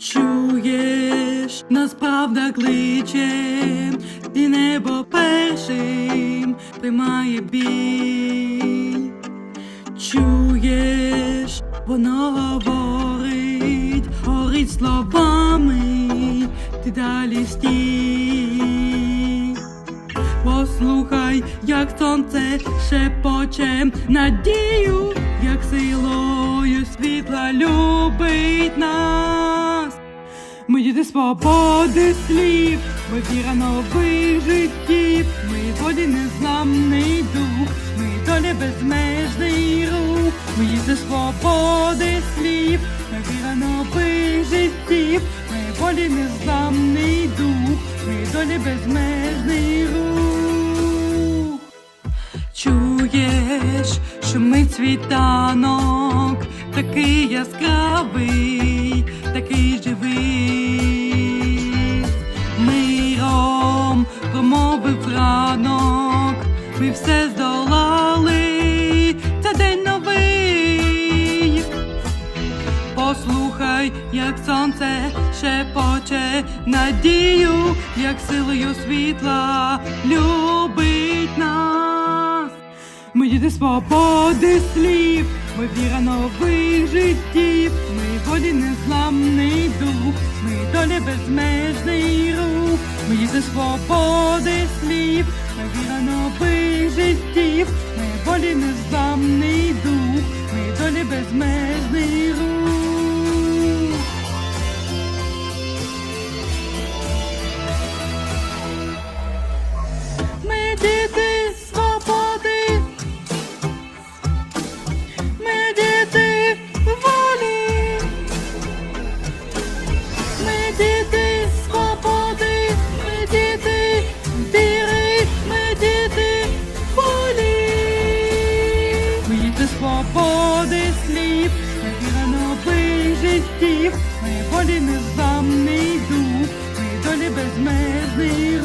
Чуєш, нас правда кличе, і небо першим приймає бій. Чуєш, воно говорить, горить словами, ти далі стій. Послухай, як сонце шепоче надію, як силою світла любить діти свободи слів, ми віра нових життів, ми волі незламний дух, ми доля безмежний рух, ми діти свободи слів, ми віра нових життів, ми волі незламний дух, ми доля безмежний рух. Чуєш, що ми світанок, такий яскравий, такий живий. Ми все здолали, це день новий. Послухай, як сонце шепоче надію, як силою світла любить нас. Ми діти свободи слів, ми віра нових життів, ми волі незламний дух, ми доля безмежний ми діти свободи слів, віра нових життів, ми волі незламний дух, ми доля безмежний свободи слів, віра нових життів, ми волі незламний дух, ми долі безмежний.